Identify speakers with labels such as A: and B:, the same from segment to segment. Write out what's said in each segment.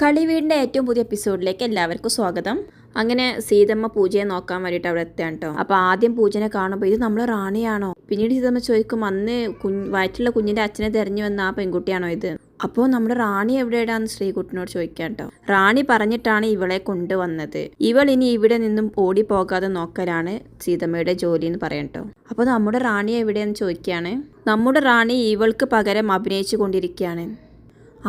A: കളിവീടിന്റെ ഏറ്റവും പുതിയ എപ്പിസോഡിലേക്ക് എല്ലാവർക്കും സ്വാഗതം. അങ്ങനെ സീതമ്മ പൂജയെ നോക്കാൻ വേണ്ടിയിട്ട് അവിടെ എത്തുകയാണ് കേട്ടോ. അപ്പോൾ ആദ്യം പൂജനെ കാണുമ്പോൾ ഇത് നമ്മൾ റാണിയാണോ? പിന്നീട് സീതമ്മ ചോദിക്കും അന്ന് കുഞ്ഞ് വയറ്റിലുള്ള കുഞ്ഞിന്റെ അച്ഛനെ തെരഞ്ഞു വന്ന ആ പെൺകുട്ടിയാണോ ഇത്? അപ്പോൾ നമ്മുടെ റാണി എവിടെയാണെന്ന് ശ്രീകുട്ടനോട് ചോദിക്കാം കേട്ടോ. റാണി പറഞ്ഞിട്ടാണ് ഇവളെ കൊണ്ടുവന്നത്. ഇവൾ ഇനി ഇവിടെ നിന്നും ഓടി പോകാതെ നോക്കലാണ് സീതമ്മയുടെ ജോലി എന്ന് പറയാം കേട്ടോ. അപ്പോൾ നമ്മുടെ റാണി എവിടെയാണെന്ന് ചോദിക്കുകയാണ്. നമ്മുടെ റാണി ഇവൾക്ക് പകരം അഭിനയിച്ചു കൊണ്ടിരിക്കുകയാണ്.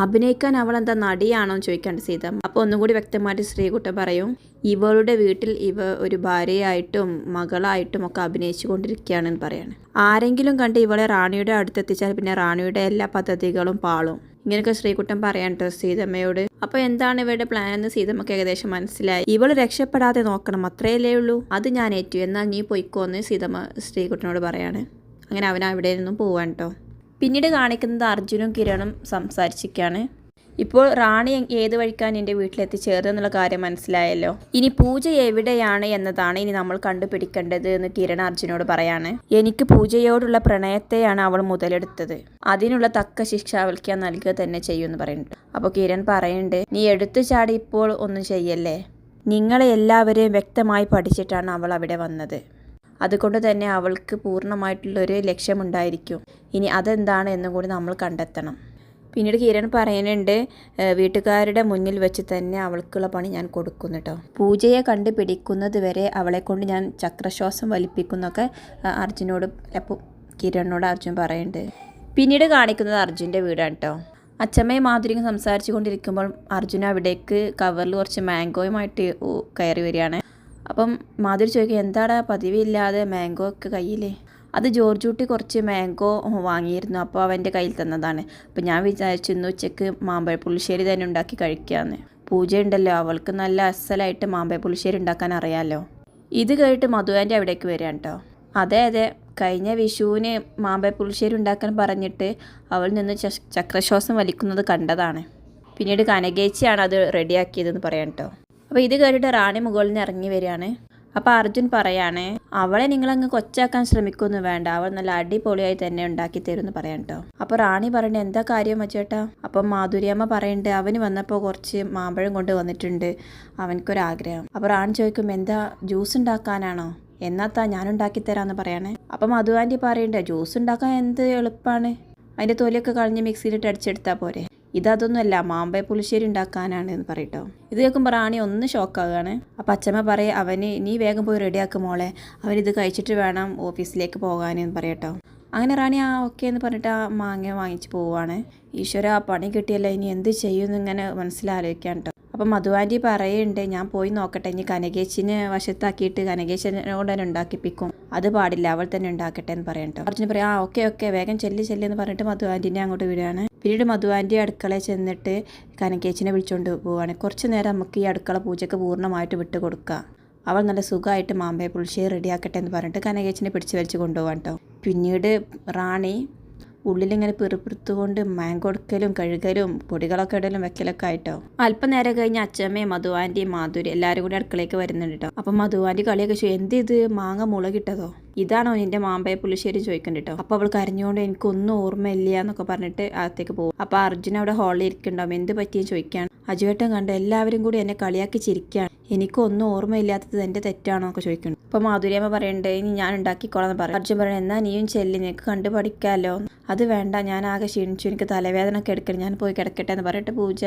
A: അഭിനയിക്കാൻ അവൾ എന്താ നടിയാണോ എന്ന് ചോദിക്കാണ്ട് സീത. അപ്പോൾ ഒന്നും കൂടി വ്യക്തമായിട്ട് ശ്രീകുട്ട പറയും ഇവളുടെ വീട്ടിൽ ഇവ ഒരു ഭാര്യയായിട്ടും മകളായിട്ടും ഒക്കെ അഭിനയിച്ചു കൊണ്ടിരിക്കുകയാണെന്ന് പറയാണ്. ആരെങ്കിലും കണ്ട് ഇവളെ റാണിയുടെ അടുത്തെത്തിച്ചാൽ പിന്നെ റാണിയുടെ എല്ലാ പദ്ധതികളും പാളും. ഇങ്ങനെയൊക്കെ ശ്രീകുട്ടൻ പറയാൻ കേട്ടോ സീതമ്മയോട്. അപ്പോൾ എന്താണ് ഇവരുടെ പ്ലാൻ എന്ന് സീതമ്മക്ക് ഏകദേശം മനസ്സിലായി. ഇവൾ രക്ഷപ്പെടാതെ നോക്കണം അത്രയല്ലേ ഉള്ളൂ. അത് ഞാൻ ഏറ്റു. എന്നാൽ നീ പൊയ്ക്കോന്ന് സീതമ്മ ശ്രീകുട്ടനോട് പറയാണ്. അങ്ങനെ അവൻ അവിടെ നിന്നും പോവാൻ കേട്ടോ. പിന്നീട് കാണിക്കുന്നത് അർജുനും കിരണും സംസാരിച്ചിരിക്കുകയാണ്. ഇപ്പോൾ റാണി ഏത് വഴിക്കാൻ എന്റെ വീട്ടിലെത്തിച്ചേർന്നെന്നുള്ള കാര്യം മനസ്സിലായല്ലോ. ഇനി പൂജ എവിടെയാണ് എന്നതാണ് ഇനി നമ്മൾ കണ്ടുപിടിക്കേണ്ടത് എന്ന് കിരൺ അർജുനോട് പറയാണ്. എനിക്ക് പൂജയോടുള്ള പ്രണയത്തെയാണ് അവൾ മുതലെടുത്തത്. അതിനുള്ള തക്ക ശിക്ഷ അവൾക്ക് നൽകുക തന്നെ ചെയ്യുമെന്ന് പറയുന്നുണ്ട്. അപ്പോൾ കിരൺ പറയുന്നുണ്ട് നീ എടുത്തു ചാടി ഇപ്പോൾ ഒന്നും ചെയ്യല്ലേ? നിങ്ങളെ എല്ലാവരെയും വ്യക്തമായി പഠിച്ചിട്ടാണ് അവൾ അവിടെ വന്നത്. അതുകൊണ്ട് തന്നെ അവൾക്ക് പൂർണമായിട്ടുള്ളൊരു ലക്ഷ്യമുണ്ടായിരിക്കും. ഇനി അതെന്താണ് എന്നും കൂടി നമ്മൾ കണ്ടെത്തണം. പിന്നീട് കിരൺ പറയുന്നുണ്ട് "ഏഹ് വീട്ടുകാരുടെ മുന്നിൽ വെച്ച് തന്നെ അവൾക്കുള്ള പണി ഞാൻ കൊടുക്കുന്നു കേട്ടോ പൂജയെ കണ്ട് പിടിക്കുന്നത് വരെ അവളെ കൊണ്ട് ഞാൻ ചക്രശ്വാസം വലിപ്പിക്കുന്നൊക്കെ അർജുനോട് അപ്പോൾ കിരണിനോട് അർജുൻ പറയുന്നുണ്ട്. പിന്നീട് കാണിക്കുന്നത് അർജുന്റെ വീടാണ് കേട്ടോ അച്ഛമ്മയും മാധുരിയും സംസാരിച്ചു കൊണ്ടിരിക്കുമ്പോൾ അർജുന അവിടേക്ക് കവറിൽ കുറച്ച് മാംഗോയുമായിട്ട് കയറി വരികയാണ്. അപ്പം മാധുരി ചോദിക്കുക എന്താണ് പതിവില്ലാതെ മാംഗോ ഒക്കെ കയ്യിലേ? അത് ജോർജൂട്ടി കുറച്ച് മാംഗോ വാങ്ങിയിരുന്നു അപ്പോൾ അവന്റെ കയ്യിൽ തന്നതാണ്. അപ്പോൾ ഞാൻ വിചാരിച്ചു ഇന്ന് ഉച്ചയ്ക്ക് മാമ്പഴ പുളിശ്ശേരി തന്നെ ഉണ്ടാക്കി കഴിക്കാമെന്ന് പൂജ ഉണ്ടല്ലോ അവൾക്ക് നല്ല അസലായിട്ട് മാമ്പഴ പുളിശ്ശേരി ഉണ്ടാക്കാൻ അറിയാമല്ലോ ഇത് കേട്ട് മധുവാന്റെ അവിടേക്ക് വരികയാണ് കേട്ടോ അതെ അതെ. കഴിഞ്ഞ വിഷുവിന് മാമ്പഴ പുളിശ്ശേരി ഉണ്ടാക്കാൻ പറഞ്ഞിട്ട് അവൾ നിന്ന് ചക്രശ്വാസം വലിക്കുന്നത് കണ്ടതാണ്. പിന്നീട് കനകേച്ചിയാണ് അത് റെഡിയാക്കിയതെന്ന് പറയാം കേട്ടോ അപ്പോൾ ഇത് കേട്ടിട്ട് റാണി മുകളിൽ നിന്ന് ഇറങ്ങി വരികയാണ്. അപ്പോൾ അർജുൻ പറയാണ് അവളെ നിങ്ങളങ്ങ് കൊച്ചാക്കാൻ ശ്രമിക്കൊന്നും വേണ്ട. അവൾ നല്ല അടിപൊളിയായി തന്നെ ഉണ്ടാക്കി തരുമെന്ന് പറയാം കേട്ടോ അപ്പോൾ റാണി പറയണ്ട എന്താ കാര്യം വച്ചേട്ടാ അപ്പം മാധുര്യമ്മ പറയുന്നുണ്ട് അവന് വന്നപ്പോൾ കുറച്ച് മാമ്പഴം കൊണ്ട് വന്നിട്ടുണ്ട്. അവനക്കൊരാഗ്രഹം അപ്പോൾ റാണി ചോദിക്കും എന്താ ജ്യൂസ് ഉണ്ടാക്കാനാണോ? എന്നാത്താ ഞാൻ ഉണ്ടാക്കി തരാമെന്ന് പറയണേ. അപ്പം മധു ആന്റി പറയണ്ടേ ജ്യൂസ് ഉണ്ടാക്കാൻ എന്ത് എളുപ്പമാണ് അതിന്റെ തൊലിയൊക്കെ കളഞ്ഞ് മിക്സിയിലിട്ട് അടിച്ചെടുത്താൽ പോരെ. ഇതതൊന്നുമല്ല മാമ്പഴ പുളിശ്ശേരി ഉണ്ടാക്കാനാണ് എന്ന് പറയട്ടോ. ഇത് കേൾക്കുമ്പോൾ റാണി ഒന്ന് ഷോക്കാവുകയാണ്. അപ്പം അച്ഛമ്മ പറയും അവന് നീ വേഗം പോയി റെഡിയാക്കും മോളെ. അവനിത് കഴിച്ചിട്ട് വേണം ഓഫീസിലേക്ക് പോകാനെന്ന് പറയട്ടോ. അങ്ങനെ റാണി ആ ഓക്കെ എന്ന് പറഞ്ഞിട്ട് ആ മാങ്ങ വാങ്ങിച്ച് പോവുകയാണ്. ഈശ്വര ആ പണി കിട്ടിയല്ലോ? ഇനി എന്ത് ചെയ്യുമെന്ന് ഇങ്ങനെ മനസ്സിലാലോചിക്കാൻ കേട്ടോ അപ്പം മധുവാന്റി പറയുന്നുണ്ട് ഞാൻ പോയി നോക്കട്ടെ. ഇനി കനകേശിനെ വശത്താക്കിയിട്ട് കനകേശനോട് തന്നെ ഉണ്ടാക്കിപ്പിക്കും. അത് പാടില്ല അവൾ തന്നെ ഉണ്ടാക്കട്ടെ എന്ന് പറയട്ടോ അർജുന പറയാം ആ ഓക്കെ ഓക്കെ വേഗം ചെല്ലി ചെല്ലി എന്ന് പറഞ്ഞിട്ട് മധുവാന്റിനെ അങ്ങോട്ട് വിടുകയാണ്. പിന്നീട് മധുവാന്റെ അടുക്കളയിൽ ചെന്നിട്ട് കനകേച്ചിനെ വിളിച്ചുകൊണ്ട് പോവുകയാണ് കുറച്ച് നേരം നമുക്ക് ഈ അടുക്കള പൂജയ്ക്ക് പൂർണമായിട്ട് വിട്ട് കൊടുക്കാം. അവൾ നല്ല സുഖമായിട്ട് മാമ്പേ പുളിശ്ശേരി റെഡിയാക്കട്ടെ എന്ന് പറഞ്ഞിട്ട് കനകേച്ചിനെ പിടിച്ച് വലിച്ച് കൊണ്ടുപോകാൻ കേട്ടോ പിന്നീട് റാണി ഉള്ളിലിങ്ങനെ പിറുപിറുത്തുകൊണ്ട് മാങ്കൊടുക്കലും കഴുകലും പൊടികളൊക്കെ ഇടലും വെക്കലൊക്കെ ആയിട്ടോ അല്പനേരം കഴിഞ്ഞ് അച്ഛമ്മയും മധുവാന്റെയും മാധുരി എല്ലാവരും കൂടി അടുക്കളയ്ക്ക് വരുന്നുണ്ട് കേട്ടോ അപ്പം മധുവാന്റെ കളിയൊക്കെ എന്ത് ഇത് മാങ്ങ മുളകിട്ടതോ? ഇതാണോ നിന്റെ മാമ്പയ പുലിശ്ശേരി ചോദിക്കണ്ട കേട്ടോ അപ്പോൾ അവൾ കരഞ്ഞുകൊണ്ട് എനിക്കൊന്നും ഓർമ്മയില്ല എന്നൊക്കെ പറഞ്ഞിട്ട് അകത്തേക്ക് പോകും. അപ്പോൾ അർജുന അവിടെ ഹാളിൽ ഇരിക്കുന്നുണ്ടാവും. എന്ത് പറ്റിയെന്ന് ചോദിക്കുകയാണ്. അജുവേട്ടൻ കണ്ട് എല്ലാവരും കൂടി എന്നെ കളിയാക്കി ചിരിക്കുകയാണ്. എനിക്കൊന്നും ഓർമ്മയില്ലാത്തത് എന്റെ തെറ്റാണോ എന്നൊക്കെ ചോദിക്കുന്നു അപ്പോൾ മാധുര്യമ്മ പറയണ്ടേ ഇനി ഞാൻ ഉണ്ടാക്കിക്കോളാം എന്ന് പറയും. അർജുൻ പറയണേ എന്നാ നീയും ചെല്ലി നിനക്ക് കണ്ടു പഠിക്കാമല്ലോ അത് വേണ്ട ഞാൻ ആകെ ക്ഷീണിച്ചു എനിക്ക് തലവേദന ഒക്കെ എടുക്കണം ഞാൻ പോയി കിടക്കട്ടെ എന്ന് പറഞ്ഞിട്ട് പൂജ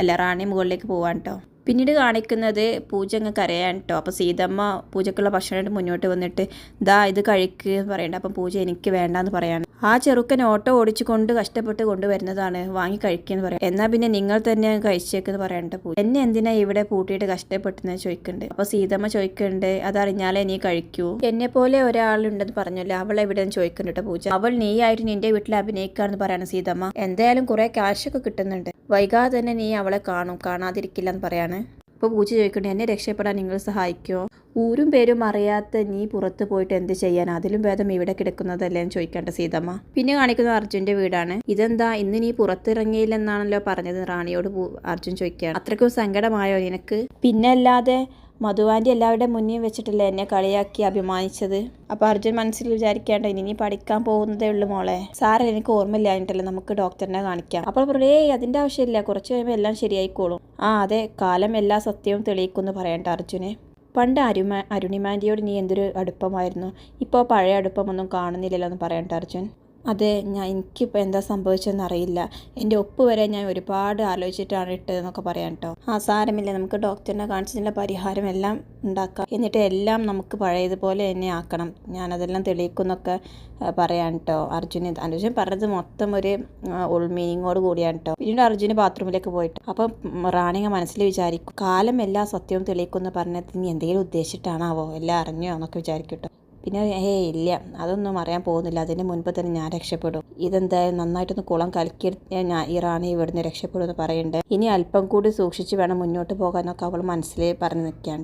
A: അല്ല റാണി മുകളിലേക്ക് പോവാൻ കേട്ടോ പിന്നീട് കാണിക്കുന്നത് പൂജ അങ്ങ് കരയാൻ കേട്ടോ അപ്പോൾ സീതമ്മ പൂജക്കുള്ള ഭക്ഷണമായിട്ട് മുന്നോട്ട് വന്നിട്ട് ദാ ഇത് കഴിക്ക് എന്ന് പറയണ്ട. അപ്പം പൂജ എനിക്ക് വേണ്ടാന്ന് പറയാണ്. ആ ചെറുക്കൻ ഓട്ടോ ഓടിച്ചുകൊണ്ട് കഷ്ടപ്പെട്ട് കൊണ്ടുവരുന്നതാണ്. വാങ്ങി കഴിക്കുകയെന്ന് പറയാം എന്നാൽ പിന്നെ നിങ്ങൾ തന്നെ കഴിച്ചേക്കെന്ന് പറയണ്ട പൂജ. എന്നെ എന്തിനാ ഇവിടെ പൂട്ടിയിട്ട് കഷ്ടപ്പെട്ടെന്ന് ചോദിക്കുന്നുണ്ട് അപ്പോൾ സീതമ്മ ചോദിക്കുന്നുണ്ട് അതറിഞ്ഞാലേ നീ കഴിക്കൂ. എന്നെ പോലെ ഒരാളുണ്ടെന്ന് പറഞ്ഞല്ലോ അവൾ എവിടെ ചോദിക്കുന്നുണ്ട് കേട്ടോ പൂജ? അവൾ നീ ആയിട്ട് നിന്റെ വീട്ടിൽ അഭിനയിക്കാന്ന് പറയാണ് സീതമ്മ. എന്തായാലും കുറെ കാശൊക്കെ കിട്ടുന്നുണ്ട്. വൈകാതെ തന്നെ നീ അവളെ കാണും കാണാതിരിക്കില്ല എന്ന് പറയാണ്. അപ്പോൾ പൂച്ച ചോദിക്കണേ എന്നെ രക്ഷപ്പെടാൻ നിങ്ങൾ സഹായിക്കുമോ ഊരും പേരും അറിയാത്ത നീ പുറത്ത് പോയിട്ട് എന്ത് ചെയ്യാൻ അതിലും ഭേദം ഇവിടെ കിടക്കുന്നതല്ലേ എന്ന് ചോദിക്കേണ്ട സീതമ്മ. പിന്നെ കാണിക്കുന്ന അർജുന്റെ വീടാണ്. ഇതെന്താ? ഇന്ന് നീ പുറത്തിറങ്ങിയില്ലെന്നാണല്ലോ പറഞ്ഞത് റാണിയോട് അർജുൻ ചോദിക്കുകയാണ്. അത്രയ്ക്കും സങ്കടമായോ നിനക്ക്? പിന്നെ അല്ലാതെ മധുവാന്റെ എല്ലാവരുടെ മുന്നിൽ വെച്ചിട്ടല്ലേ എന്നെ കളിയാക്കി അഭിമാനിച്ചത്? അപ്പോൾ അർജുൻ മനസ്സിൽ വിചാരിക്കേണ്ട ഇനി പഠിക്കാൻ പോകുന്നതേ ഉള്ളൂ മോളെ. സാറേ എനിക്ക് ഓർമ്മയില്ലാഞ്ഞിട്ടല്ലേ നമുക്ക് ഡോക്ടറിനെ കാണിക്കാം. അപ്പോൾ പറയേ അതിന്റെ ആവശ്യമില്ല കുറച്ച് കഴിയുമ്പോൾ എല്ലാം ശരിയായിക്കോളും. ആ അതെ കാലം എല്ലാ സത്യവും തെളിയിക്കുമെന്ന് പറയണ്ട അർജുനെ. പണ്ട് അരുമ അരുണിമാന്റിയോട് നീ എന്തൊരു അടുപ്പമായിരുന്നു? ഇപ്പോൾ പഴയ അടുപ്പമൊന്നും കാണുന്നില്ലല്ലോ എന്ന് പറയണ്ട അർജുൻ. അതെ ഞാൻ എനിക്കിപ്പോൾ എന്താ സംഭവിച്ചതെന്ന് അറിയില്ല എന്റെ ഒപ്പ് വരെ ഞാൻ ഒരുപാട് ആലോചിച്ചിട്ടാണ് ഇട്ടതെന്നൊക്കെ പറയാം കേട്ടോ ആ സാരമില്ല നമുക്ക് ഡോക്ടറിനെ കാണിച്ചതിനുള്ള പരിഹാരം എല്ലാം ഉണ്ടാക്കാം. എന്നിട്ട് എല്ലാം നമുക്ക് പഴയതുപോലെ തന്നെ ആക്കണം. ഞാനതെല്ലാം തെളിയിക്കുന്നൊക്കെ പറയാം കേട്ടോ അർജുന് അർജുൻ പറഞ്ഞത് മൊത്തം ഒരു ഉൾ മീനിങ്ങോട് കൂടിയാണ് കേട്ടോ പിന്നീട് അർജുന് ബാത്റൂമിലേക്ക് പോയിട്ട്. അപ്പം റാണിങ്ങ മനസ്സിൽ വിചാരിക്കും കാലം എല്ലാ സത്യവും തെളിയിക്കുന്ന പറഞ്ഞത് എന്തെങ്കിലും ഉദ്ദേശിച്ചിട്ടാണാവോ? എല്ലാം അറിഞ്ഞോ? എന്നൊക്കെ വിചാരിക്കും കേട്ടോ പിന്നെ ഏ ഇല്ല അതൊന്നും അറിയാൻ പോകുന്നില്ല. അതിന് മുൻപ് തന്നെ ഞാൻ രക്ഷപ്പെടും. ഇതെന്തായാലും നന്നായിട്ടൊന്ന് കുളം കലക്കിയെടുത്ത് ഞാൻ ഈ റാണി ഇവിടുന്ന് രക്ഷപ്പെടുമെന്ന് പറയുന്നുണ്ട് ഇനി അല്പം കൂടി സൂക്ഷിച്ച് വേണം മുന്നോട്ട് പോകാനൊക്കെ അവൾ മനസ്സിൽ പറഞ്ഞു നിൽക്കുകയാണ്